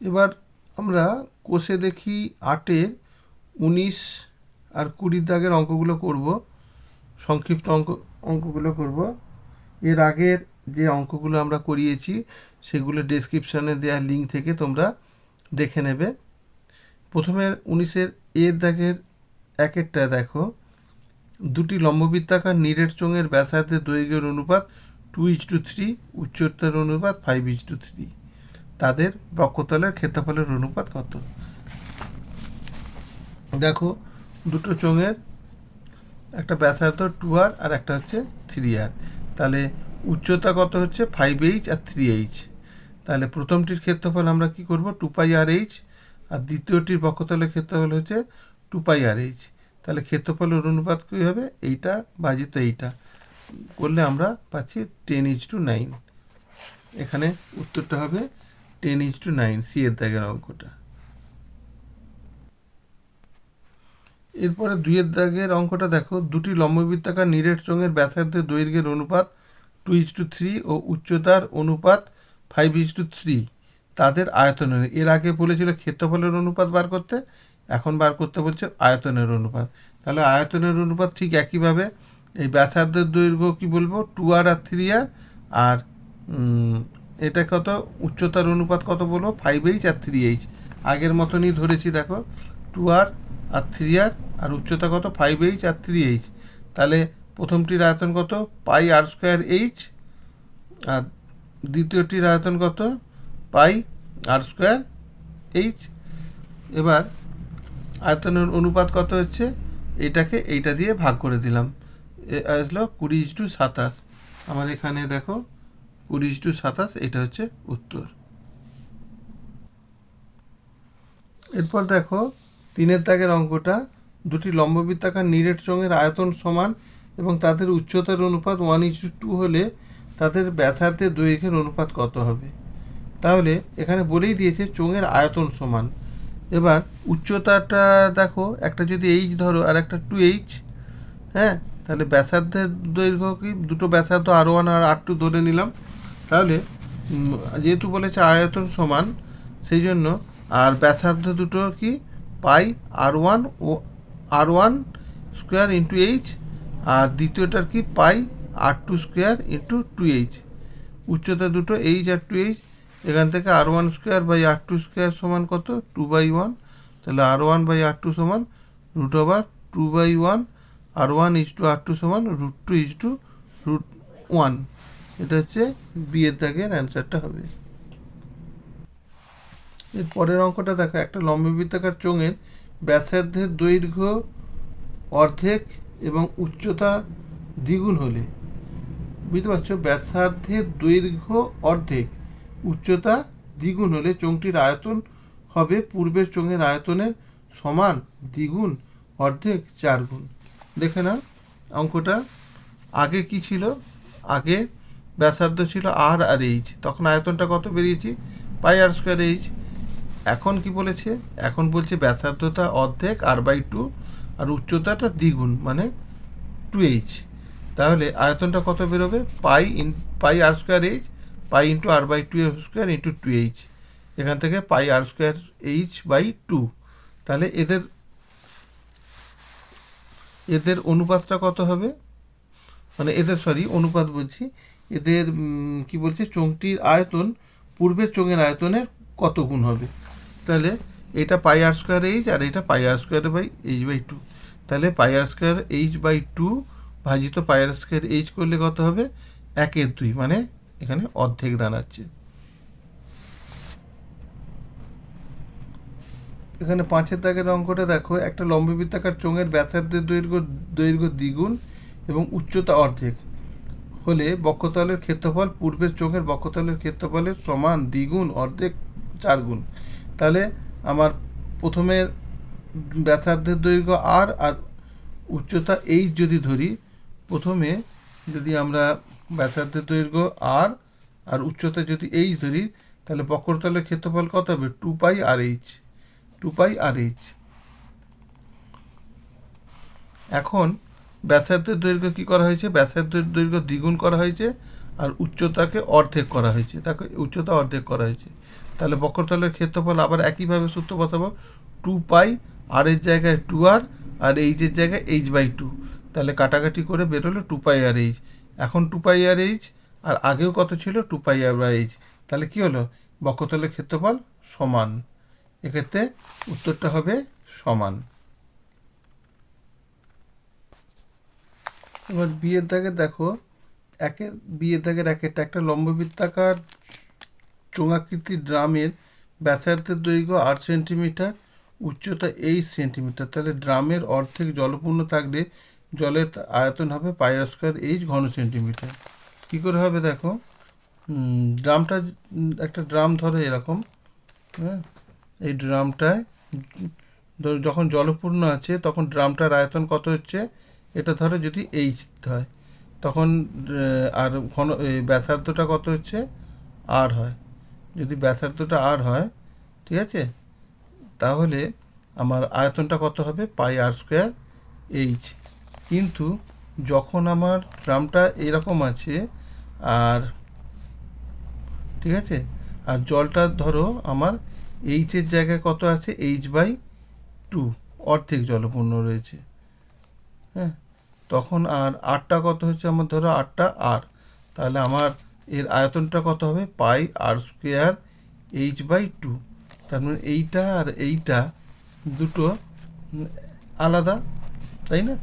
এবার আমরা কোষে দেখি আটের উনিশ আর কুড়ির দাগের অঙ্কগুলো করব, সংক্ষিপ্ত অঙ্ক, অঙ্কগুলো করব। এর আগের যে অঙ্কগুলো আমরা করিয়েছি, সেগুলো ডেসক্রিপশানে দেওয়া লিঙ্ক থেকে তোমরা দেখে নেবে। প্রথমে উনিশের এর দাগের একেরটা দেখো। দুটি লম্ববৃত্তাকার নিরেট চোঙের ব্যাসার্ধের দৈর্ঘ্যের অনুপাত টু ইজ টু থ্রি উচ্চতার অনুপাত ফাইভ ইজ টু থ্রি তাদের বক্ষতলের ক্ষেত্রফলের অনুপাত কত? দেখো, দুটো চোঙের, একটা ব্যাসার্ধ টু আর আর একটা হচ্ছে থ্রি আর তাহলে উচ্চতা কত হচ্ছে? ফাইভ এইচ আর থ্রি এইচ তাহলে প্রথমটির ক্ষেত্রফল আমরা কি করব? টু পাই আর এইচ আর দ্বিতীয়টির বক্ষতলের ক্ষেত্রফল হচ্ছে টু পাই আর এইচ তাহলে ক্ষেত্রফলের অনুপাত কী হবে? এইটা বাজিত এইটা। করলে আমরা পাচ্ছি টেন ইচ টু নাইন এখানে উত্তরটা হবে ten is to nine, C এর দাগের অঙ্কটা। এরপরে দুইয়ের দাগের অঙ্কটা দেখো, দুটি লম্ববৃত্তাকার নিরেট চোঙের ব্যাসার্ধের দৈর্ঘ্যের অনুপাত টু ইচ টু থ্রি ও উচ্চতার অনুপাত ফাইভ ইচ টু থ্রি। তাদের আয়তনের এর আগে বলেছিল ক্ষেত্রফলের অনুপাত বার করতে, এখন বার করতে বলছে আয়তনের অনুপাত। তাহলে আয়তনের অনুপাত ঠিক একইভাবে, এই ব্যাসার্ধের দৈর্ঘ্য কি বলব? টু আর আর থ্রি আর আর এটা কত? উচ্চতার অনুপাত কত বলব? ফাইভ এইচ আর থ্রি এইচ আগের মতনই ধরেছি, দেখো। টু আর আর থ্রি আর আর উচ্চতা কত? ফাইভ এইচ আর থ্রি এইচ তাহলে প্রথমটির আয়তন কত? পাই আর স্কোয়ার এইচ আর দ্বিতীয়টির আয়তন কত? পাই আর স্কোয়ার এইচ এবার আয়তনের অনুপাত কত হচ্ছে? এটাকে এইটা দিয়ে ভাগ করে দিলাম। আসলো কুড়ি ইস টু সাতাশ। আমার এখানে দেখো ইস টু সাতাশ, এটা হচ্ছে উত্তর। এরপর দেখো, তিনের দাগের অঙ্কটা, দুটি লম্ববৃত্তাকার নিরেট চোঙের আয়তন সমান এবং তাদের উচ্চতার অনুপাত ওয়ান ইস টু হলে তাদের ব্যাসার্ধের দৈর্ঘ্যের অনুপাত কত হবে? তাহলে এখানে বলেই দিয়েছে চোঙের আয়তন সমান। এবার উচ্চতাটা দেখো, একটা যদি এইচ ধরো আর একটা টু এইচ হ্যাঁ? তাহলে ব্যাসার্ধের দৈর্ঘ্য কি? দুটো ব্যাসার্ধ আর ওয়ান আর আর টু ধরে নিলাম। তাহলে যেহেতু বলেছে আয়তন সমান, সেই জন্য আর ব্যাসার্ধ দুটো কি? পাই আর ওয়ান ও r one square into H, আর দ্বিতীয়টার কি? Pi r two square into two H. উচ্চতা দুটো এইচ আর টু এইচ, এখান থেকে r one square by r two square সমান কত? Two by one. তাহলে r one by r two সমান root over two by one, r one is to r two সমান root two is to root one. এটা হচ্ছে বিয়ের দাগের অ্যান্সারটা হবে। এর পরের অঙ্কটা দেখো, একটা লম্ববৃত্তাকার চোঙের ব্যাসার্ধের দৈর্ঘ্য, অর্ধেক এবং উচ্চতা দ্বিগুণ হলে। বুঝতে পারছ? ব্যাসার্ধের দৈর্ঘ্য, অর্ধেক, উচ্চতা দ্বিগুণ হলে চোঙটির আয়তন হবে পূর্বের চোঙের আয়তনের সমান দ্বিগুণ, অর্ধেক, চার গুণ। দেখে না অঙ্কটা। আগে কি ছিল? আগে ব্যাসার্ধ ছিল আর আর এইচ তখন আয়তনটা কত বেরিয়েছি? পাই আর স্কোয়ার এইচ এখন কি বলেছে? এখন বলছে ব্যাসার্ধতা অর্ধেক আর বাই টু আর উচ্চতাটা দ্বিগুণ মানে টু এইচ তাহলে আয়তনটা কত বেরোবে? Pi in pi r square H pi into r by two square into two H এখান থেকে pi r square H by two তাহলে এদের এদের অনুপাতটা কত হবে? মানে এদের সরি অনুপাত বলছি। এদের কি বলছে, চোঙটির আয়তন, পূর্বের চোঙের আয়তনের কত গুণ হবে? তাহলে এটা পাই আর স্কোয়ার এইচ আর এটা pi r square by H by two তাহলে pi r square H by two ভাজিত পাই আর স্কোয়ার এইচ করলে কত হবে? একের দুই মানে এখানে অর্ধেক দাঁড়াচ্ছে। এখানে পাঁচের দাগের অঙ্কটা দেখো, একটা লম্ববৃত্তাকার চোঙের ব্যাসার্ধের দৈর্ঘ্য দৈর্ঘ্য দ্বিগুণ এবং উচ্চতা অর্ধেক। হলে বক্ষতলের ক্ষেত্রফল পূর্বের চোখের বক্ষতলের ক্ষেত্রফলের সমান দ্বিগুণ অর্ধেক চার গুণ। তাহলে আমার প্রথমে ব্যাসার্ধের দৈর্ঘ্য আর আর উচ্চতা এইচ যদি ধরি, প্রথমে যদি আমরা ব্যাসার্ধের দৈর্ঘ্য আর আর উচ্চতা যদি এইচ ধরি, তাহলে বক্রতলের ক্ষেত্রফল কত হবে? Two pi r H two pi r H এখন ব্যাসার্ধের দৈর্ঘ্য কী করা হয়েছে? ব্যাসার্ধের দৈর্ঘ্য দ্বিগুণ করা হয়েছে আর উচ্চতাকে অর্ধেক করা হয়েছে। তাকে উচ্চতা অর্ধেক করা হয়েছে। তাহলে বক্রতলের ক্ষেত্রফল আবার একইভাবে সূত্র বসাবো। টু পাই আর এর জায়গায় টু আর আর এইচের জায়গায় এইচ বাই টু। তাহলে কাটাকাটি করে বেরোলো টু পাই আর এইচ। এখন টু পাই আর এইচ আর আগেও কত ছিল? Two pi r H. তাহলে কি হলো? বক্রতলের ক্ষেত্রফল সমান। এক্ষেত্রে উত্তরটা হবে সমান। এবার বিয়ের দাগে দেখো, একে, বিয়ের দাগের একেরটা একটা লম্ববৃত্তাকার চোঙাকৃতি ড্রামের ব্যাসার্ধের দৈর্ঘ্য আট সেন্টিমিটার, উচ্চতা এইট সেন্টিমিটার। তাহলে ড্রামের অর্ধেক জলপূর্ণ থাকলে জলের আয়তন হবে পাইর স্কোয়ার এইচ ঘন সেন্টিমিটার। কী করে হবে দেখো? ড্রামটা, একটা ড্রাম ধরো এরকম হ্যাঁ? এই ড্রামটায়, যখন জলপূর্ণ আছে, তখন ড্রামটার আয়তন কত হচ্ছে? এটা ধরো যদি এইচ হয়, তখন আর ঘন ব্যাসার্ধটা কত হচ্ছে? আর হয়। যদি ব্যাসার্ধটা আর হয়, ঠিক আছে? তাহলে আমার আয়তনটা কত হবে? পাই আর স্কোয়ার এইচ কিন্তু যখন আমার ড্রামটা এরকম আছে, আর, ঠিক আছে? আর জলটা ধরো আমার এইচের জায়গায় কত আছে? এইচ বাই টু অর্ধেক জলপূর্ণ রয়েছে। হ্যাঁ? তখন আর আটটা কত হচ্ছে আমার ধরো আটটা আর। তাহলে আমার এর আয়তনটা কত হবে? Pi r square H by two. তার মানে এইটা আর এইটা দুটো আলাদা, তাই না?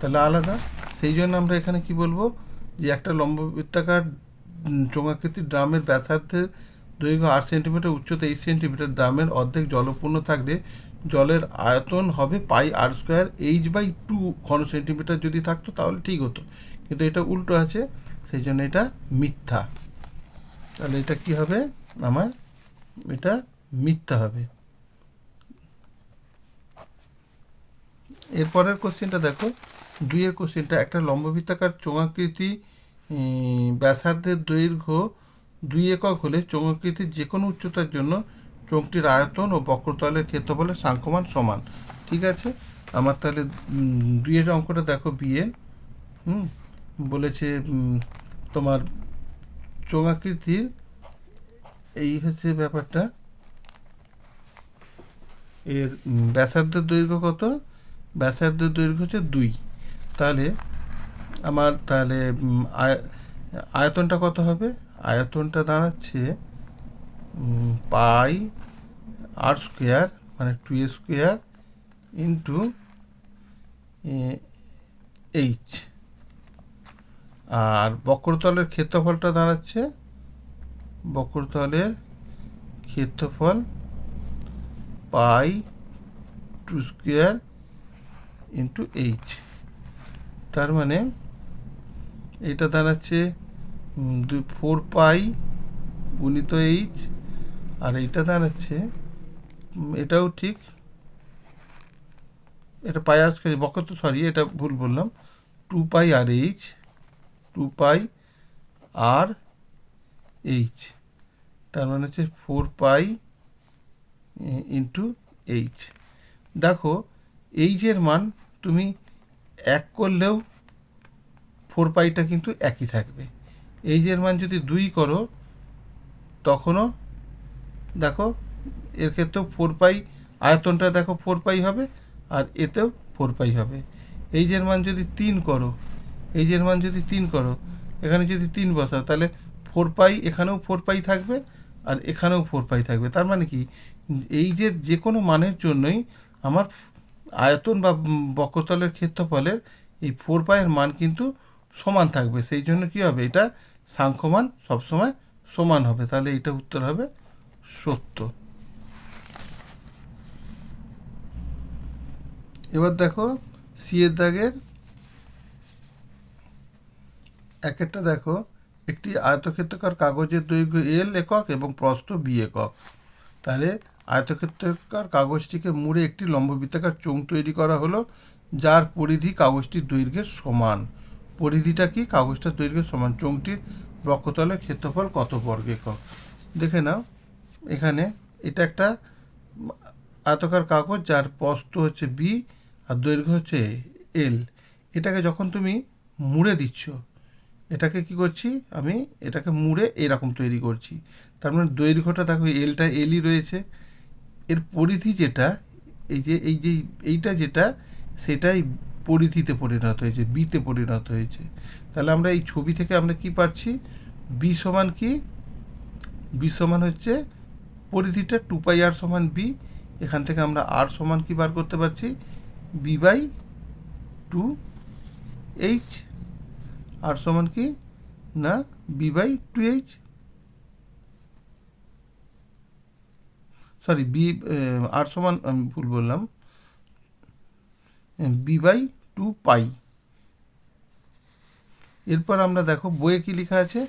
তাহলে আলাদা। সেই জন্য আমরা এখানে কি বলব? যে একটা লম্ববৃত্তাকার চোঙাকৃতির ড্রামের ব্যাসার্ধের দৈর্ঘ্য আট সেন্টিমিটার, উচ্চতা এইট সেন্টিমিটার। ড্রামের অর্ধেক জলপূর্ণ থাকলে জলের আয়তন হবে pi r square H by two ঘন সেন্টিমিটার যদি থাকতো তাহলে ঠিক হতো। কিন্তু এটা উল্টো আছে, সেই জন্য এটা মিথ্যা। তাহলে এটা কি হবে? আমার এটা মিথ্যা হবে। এরপরের কোশ্চেনটা দেখো। দুইয়ের কোশ্চেনটা একটা লম্ববৃত্তাকার চোঙাকৃতি ব্যাসার্ধের দৈর্ঘ্য দুই একক হলে চোঙাকৃতির যে কোনো উচ্চতার জন্য চোঙটির আয়তন ও বক্রতলের ক্ষেত্রফলের সাংখ্যমান সমান। ঠিক আছে? আমার তাহলে দুইয়ের অঙ্কটা দেখো বিয়ে হুম? বলেছে তোমার চোঙাকৃতির এই হচ্ছে ব্যাপারটা। এর ব্যাসার্ধের দৈর্ঘ্য কত? ব্যাসার্ধের দৈর্ঘ্য হচ্ছে দুই। তাহলে, আমার তাহলে আয়তনটা কত হবে? আয়তনটা দাঁড়াচ্ছে পাই আর স্কোয়ার মানে টু স্কোয়ার ইন্টু এইচ আর বক্রতলের ক্ষেত্রফলটা দাঁড়াচ্ছে, বক্রতলের ক্ষেত্রফল pi two square into H তার মানে এটা দাঁড়াচ্ছে দুই ফোর পাই গুণিত এইচ আর এইটা দাঁড়াচ্ছে এটাও ঠিক। এটা পাই আর স্কোয়ার বক্রত সরি এটা ভুল বললাম। Two pi r H, two pi r H. তার মানে হচ্ছে ফোর পাই ইন্টু এইচ। দেখো, এইচের মান তুমি এক করলেও ফোর পাইটা কিন্তু একই থাকবে। এইচের মান যদি দুই করো, তখনও দেখো এর ক্ষেত্রেও ফোর পাই আয়তনটা দেখো ফোর পাই হবে, আর এতেও ফোর পাই হবে। এইচের মান যদি তিন করো এইচের মান যদি তিন করো, এখানে যদি তিন বসাও, তাহলে ফোর পাই এখানেও ফোর পাই থাকবে, আর এখানেও ফোর পাই থাকবে। তার মানে কি? এই যে যে কোনো মানের জন্যই আমার আয়তন বা বক্রতলের ক্ষেত্রফলের এই ফোর পাইয়ের মান কিন্তু সমান থাকবে। সেই জন্য কি হবে? এটা সাংখ্যমান সবসময় সমান হবে। তাহলে এটা উত্তর হবে সত্য। এবার দেখো সি এর দাগের এক একটা দেখো, একটি আয়তক্ষেত্রকার কাগজের দৈর্ঘ্য এল একক এবং প্রস্থ বি একক। তাহলে আয়তক্ষেত্রকার কাগজটিকে মুড়ে একটি লম্ববৃত্তাকার চোঙ তৈরি করা হলো, যার পরিধি কাগজটির দৈর্ঘ্যের সমান। পরিধিটা কি? কাগজটার দৈর্ঘ্যের সমান। চোঙটির বক্ষতলের ক্ষেত্রফল কত বর্গ একক? দেখে নাও, এখানে এটা একটা আয়তকার কাগজ, যার প্রস্থ হচ্ছে বি আর দৈর্ঘ্য হচ্ছে এল এটাকে যখন তুমি মুড়ে দিচ্ছ, এটাকে কি করছি আমি? এটাকে মুড়ে এরকম তৈরি করছি। তার মানে দৈর্ঘ্যটা দেখো এলটা এলই রয়েছে। এর পরিধি যেটা, এই যে এই যে, এইটা যেটা, সেটাই পরিধিতে পরিণত হয়েছে বিতে পরিণত হয়েছে। তাহলে আমরা এই ছবি থেকে আমরা কি পাচ্ছি? বি সমান কি? বি সমান হচ্ছে পরিধিটা টু পাই আর সমান বি এখান থেকে আমরা আর সমান কি বার করতে পারছি? B by two H r সমান কি? না B by two H sorry B r সমান, আমি ভুল বললাম। বি বাই টু পাই এরপর আমরা দেখো, বইয়ে কি লেখা আছে?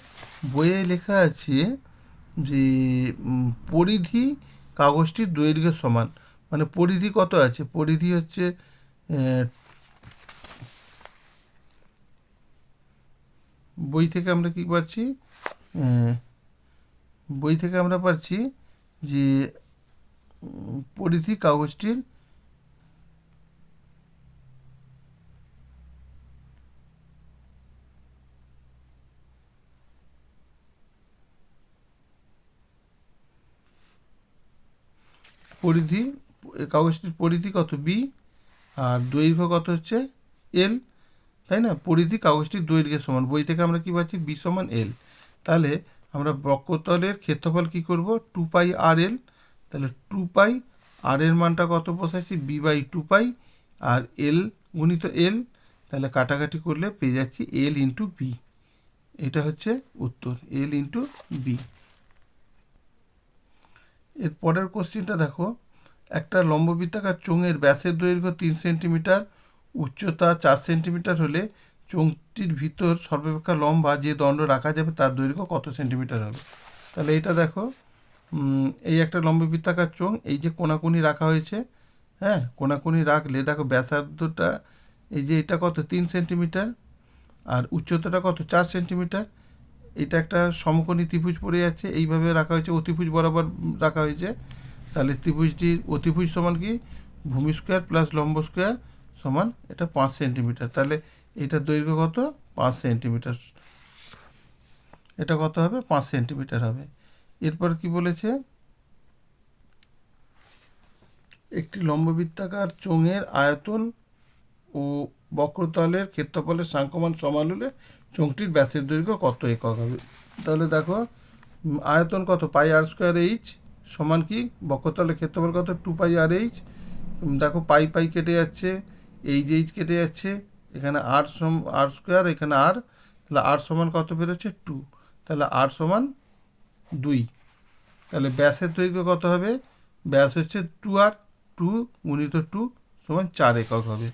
বইয়ে লেখা আছে যে পরিধি কাগজটির দৈর্ঘ্যের সমান। মানে পরিধি কত আছে? পরিধি হচ্ছে বই থেকে আমরা কি পাচ্ছি? বই থেকে আমরা পাচ্ছি যে পরিধি কাগজটির পরিধি কাগজটির পরিধি কত? বি আর দৈর্ঘ্য কত হচ্ছে? এল তাই না? পরিধি কাগজটির দৈর্ঘ্যের সমান। বই থেকে আমরা কি পাচ্ছি? বি সমান এল তাহলে আমরা বক্রতলের ক্ষেত্রফল কি করব? টু পাই আর এল তাহলে টু পাই আর এর মানটা কত বসাচ্ছি B by two pi r L গুণিত এল তাহলে কাটাকাটি করলে পেয়ে যাচ্ছি এল ইন্টু বি এটা হচ্ছে উত্তর এল ইন্টু বি এর পরের কোশ্চেনটা দেখো। একটা লম্ববৃত্তাকার চোঙের ব্যাসের দৈর্ঘ্য তিন সেন্টিমিটার, উচ্চতা চার সেন্টিমিটার হলে চোঙটির ভিতর সর্বাপেক্ষা লম্বা যে দণ্ড রাখা যাবে তার দৈর্ঘ্য কত সেন্টিমিটার হবে? তাহলে এটা দেখো এই একটা লম্ববৃত্তাকার চোঙ, এই যে কোনাকুনি রাখা হয়েছে হ্যাঁ কোনাকুনি রাখলে দেখো ব্যাসার্ধটা, এই যে এটা কত? তিন সেন্টিমিটার, আর উচ্চতাটা কত? চার সেন্টিমিটার। এটা একটা সমকোণী ত্রিভুজ পড়ে যাচ্ছে এইভাবে রাখা হয়েছে, অতিভুজ বরাবর রাখা হয়েছে। তাহলে ত্রিভুজটির অতিভুজ সমান কি? ভূমি স্কোয়ার প্লাস লম্ব স্কোয়ার সমান এটা পাঁচ সেন্টিমিটার তাহলে এটার দৈর্ঘ্য কত? পাঁচ সেন্টিমিটার এটা কত হবে? পাঁচ সেন্টিমিটার হবে। এরপর কি বলেছে? একটি লম্ববৃত্তাকার চোঙের আয়তন ও বক্রতলের ক্ষেত্রফলের সাংখ্যমান সমান হলে চোঙটির ব্যাসের দৈর্ঘ্য কত একক হবে? তাহলে দেখো আয়তন কত? পাই আর স্কোয়ার এইচ সমান কি? বক্রতলের ক্ষেত্রফল কত? টু পাই আর এইচ দেখো পাই পাই কেটে যাচ্ছে এইচ এইচ কেটে যাচ্ছে, এখানে আর সম আর স্কোয়ার এখানে আর তাহলে আর সমান কত বেরোচ্ছে? টু তাহলে আর সমান দুই। তাহলে ব্যাসের দৈর্ঘ্য কত হবে? ব্যাস হচ্ছে টু আর টু গুণিত টু সমান চার একক হবে।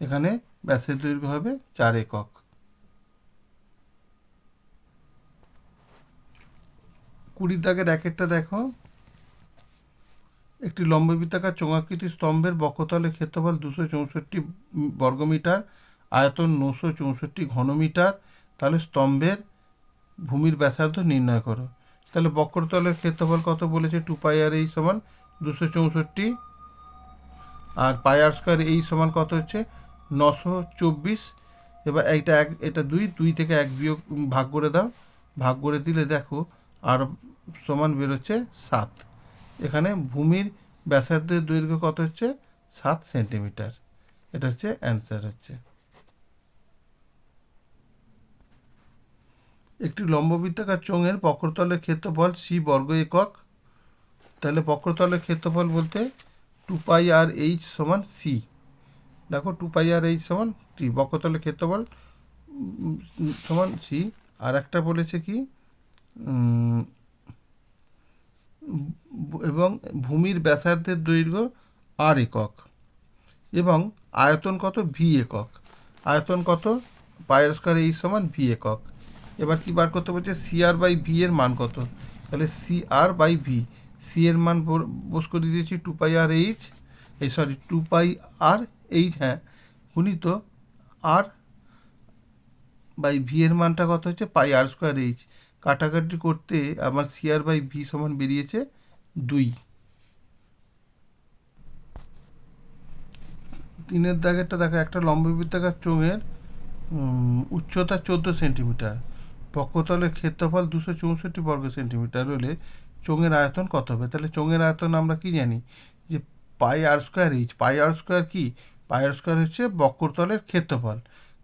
এখানে ব্যাসের দৈর্ঘ্য হবে চার একক। কুড়ির দাগের র্যাকেটটা দেখো। একটি লম্ববৃত্তাকার চোঙাকৃতি স্তম্ভের বক্ষতলের ক্ষেত্রফল দুশো চৌষট্টি বর্গমিটার, আয়তন নশো চৌষট্টি ঘনমিটার। তাহলে স্তম্ভের ভূমির ব্যাসার্ধ নির্ণয় করো। তাহলে বক্রতলের ক্ষেত্রফল কত বলেছে? টু পাই আর এই সমান দুশো চৌষট্টি। আর পাই আর স্কোয়ার এই সমান কত হচ্ছে? নশো চব্বিশ। এবার এইটা এক, এটা দুই দুই থেকে এক বিয়োগ ভাগ করে দাও। ভাগ করে দিলে দেখো আর সমান বেরোচ্ছে সাত। এখানে ভূমির ব্যাসার্ধের দৈর্ঘ্য কত হচ্ছে? সাত সেন্টিমিটার। এটা হচ্ছে অ্যান্সার হচ্ছে। একটি লম্ববৃত্তাকার চোঙের বক্রতলের ক্ষেত্রফল সি বর্গ একক। তাহলে বক্রতলের ক্ষেত্রফল বলতে টু পাই আর এইচ সমান সি দেখো টু পাই আর এইচ সমান টি বক্রতলের ক্ষেত্রফল সমান সি আর একটা বলেছে কি? এবং ভূমির ব্যাসার্ধের দৈর্ঘ্য আর একক এবং আয়তন কত ভি একক। আয়তন কত? পায়ের স্কোয়ার এই সমান ভি একক। এবার কি বার করতে বলছে? সি আর বাই ভি এর মান কত? তাহলে C r by V C এর মান বোস করে দিয়েছি টু পাই আর এইচ এই sorry two pi r H হ্যাঁ। গুণিত আর বাই ভি এর মানটা কত হচ্ছে? পাই আর স্কোয়ার এইচ কাটাকাটি করতে আমার সি আর বাই ভি সমান বেরিয়েছে দুই। তিনের দাগেরটা দেখো, একটা লম্ববৃত্তাকার চোঙের উচ্চতা চোদ্দ সেন্টিমিটার। বক্ষতলের ক্ষেত্রফল দুশো চৌষট্টি বর্গ সেন্টিমিটার হলে চোঙের আয়তন কত হবে? তাহলে চোঙের আয়তন আমরা কি জানি? যে pi r square H pi r square কি? পাই আর স্কোয়ার হচ্ছে বক্রতলের ক্ষেত্রফল।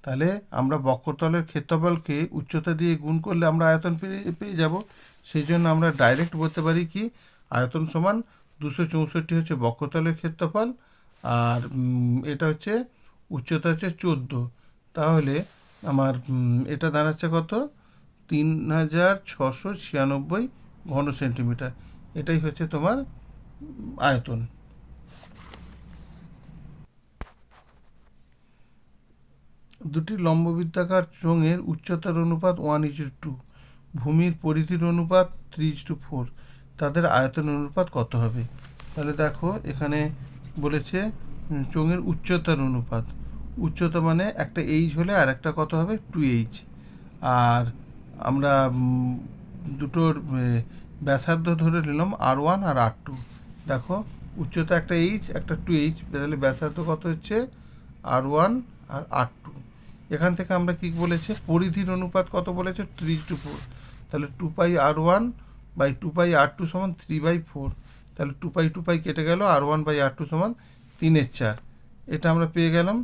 তাহলে আমরা বক্রতলের ক্ষেত্রফলকে উচ্চতা দিয়ে গুণ করলে আমরা আয়তন পেয়ে পেয়ে যাব। সেই জন্য আমরা ডাইরেক্ট বলতে পারি কি? আয়তন সমান দুশো চৌষট্টি হচ্ছে বক্রতলের ক্ষেত্রফল আর এটা হচ্ছে উচ্চতা হচ্ছে চোদ্দ। তাহলে আমার এটা দাঁড়াচ্ছে কত? তিন হাজার ছশো ছিয়ানব্বই ঘন সেন্টিমিটার। এটাই হচ্ছে তোমার আয়তন। দুটি লম্ববৃত্তাকার চোঙের উচ্চতার অনুপাত ওয়ান ইজ টু ভূমির পরিধির অনুপাত থ্রি ইজ টু ফোর তাদের আয়তন অনুপাত কত হবে? তাহলে দেখো, এখানে বলেছে চোঙের উচ্চতার অনুপাত। উচ্চতা মানে একটা এইচ হলে আর একটা কত হবে? টু এইচ আর আমরা দুটোর ব্যাসার্ধ ধরে নিলাম আর ওয়ান আর আর টু দেখো, উচ্চতা একটা এইচ একটা টু এইচ তাহলে ব্যাসার্ধ কত হচ্ছে? আর ওয়ান আর আর টু এখান থেকে আমরা কি বলেছে? পরিধির অনুপাত কত বলেছে? থ্রি টু ফোর তাহলে two pi r one by two pi r two সমান থ্রি বাই ফোর তাহলে টু পাই টু পাই কেটে গেল r one by r two সমান তিনের চার। এটা আমরা পেয়ে গেলাম।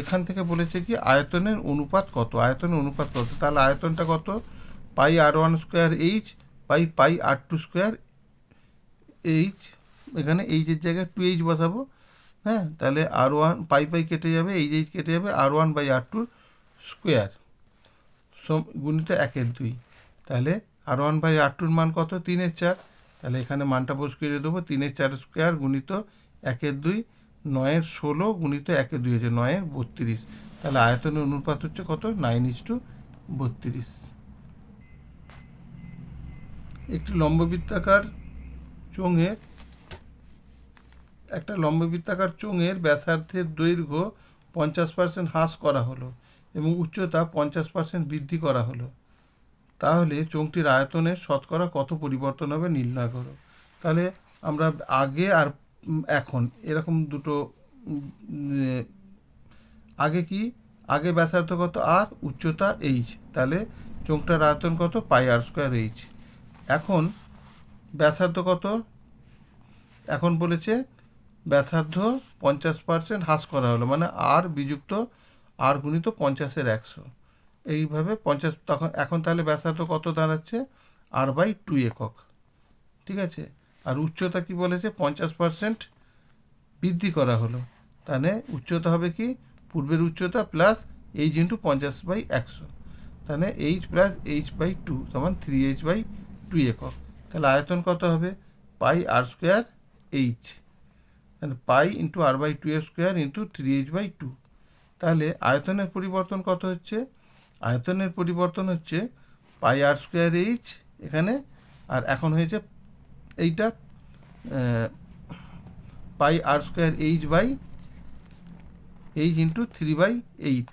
এখান থেকে বলেছে কি, আয়তনের অনুপাত কত? আয়তনের অনুপাত কত? তাহলে আয়তনটা কত? Pi r one square H by pi r two square H এখানে এইচের জায়গায় টু এইচ বসাবো। হ্যাঁ? তাহলে আর ওয়ান পাই পাই কেটে যাবে এইচ এইচ কেটে যাবে r one by r two square. গুণিত একের দুই। তাহলে আর ওয়ান বাই আর টুর মান কত? তিনের চার। তাহলে এখানে মানটা করে দেবো। তিনের চার স্কোয়ার গুণিত একের দুই। নয়ের ষোলো গুণিত একের দুই হচ্ছে নয়ের বত্রিশ। তাহলে আয়তনের অনুপাত হচ্ছে কত? নাইন ইস টু বত্রিশ। একটি লম্ববৃত্তাকার চোঙের একটা লম্ববৃত্তাকার চোঙের ব্যাসার্ধের দৈর্ঘ্য পঞ্চাশ পার্সেন্ট হ্রাস করা হলো। এবং উচ্চতা পঞ্চাশ পার্সেন্ট বৃদ্ধি করা হলো। তাহলে চোঙটির আয়তনের শতকরা কত পরিবর্তন হবে নির্ণয় করো তাহলে আমরা আগে আর এখন এরকম দুটো আগে কি? আগে ব্যাসার্ধ কত? আর উচ্চতা এইচ। তাহলে চোঙটার আয়তন কত? Pi r square H. এখন ব্যাসার্ধ কত? এখন বলেছে ব্যাসার্ধ পঞ্চাশ পার্সেন্ট হ্রাস করা হলো মানে আর বিযুক্ত আর গুণিত পঞ্চাশের একশো। এইভাবে পঞ্চাশ, তখন, এখন তাহলে ব্যাসার্ধ কত দাঁড়াচ্ছে? আর বাই টু একক। ঠিক আছে? আর উচ্চতা কি বলেছে? পঞ্চাশ পার্সেন্ট বৃদ্ধি করা হলো। তাহলে উচ্চতা হবে কি? পূর্বের উচ্চতা প্লাস এইচ ইন্টু পঞ্চাশ বাই একশো। তাহলে H plus H by two সমান থ্রি এইচ বাই টু একক। তাহলে আয়তন কত হবে? Pi r square H. তাহলে pi into r by two এর square into three H by two. তাহলে আয়তনের পরিবর্তন কত হচ্ছে? আয়তনের পরিবর্তন হচ্ছে পাই আর স্কোয়ার এইচ এখানে, আর এখন হয়েছে এইটা pi r square H by H into three by eight.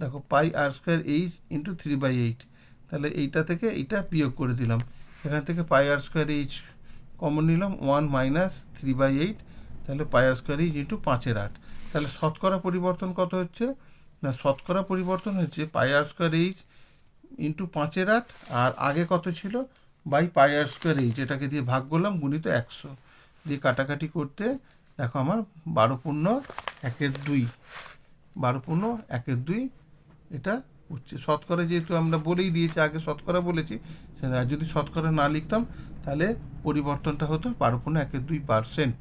দেখো pi r square H into three by eight, তাহলে এইটা থেকে এইটা বিয়োগ করে দিলাম। এখান থেকে pi r square H common নিলাম one minus three by eight তাহলে pi r square H into পাঁচের আট। তাহলে শতকরা পরিবর্তন কত হচ্ছে? না, শতকরা পরিবর্তন হচ্ছে pi r square H into পাঁচের আট, আর আগে কত ছিল? By pi r square H এটাকে দিয়ে ভাগ করলাম গুণিত একশো। দিয়ে কাটাকাটি করতে দেখো আমার বারো পূর্ণ একের দুই। বারো পূর্ণ একের দুই, এটা শতকরা যেহেতু আমরা বলেই দিয়েছি, আগে শতকরা বলেছি যদি শতকরা না লিখতাম, তাহলে পরিবর্তনটা হতো বারো পূর্ণ একের দুই পার্সেন্ট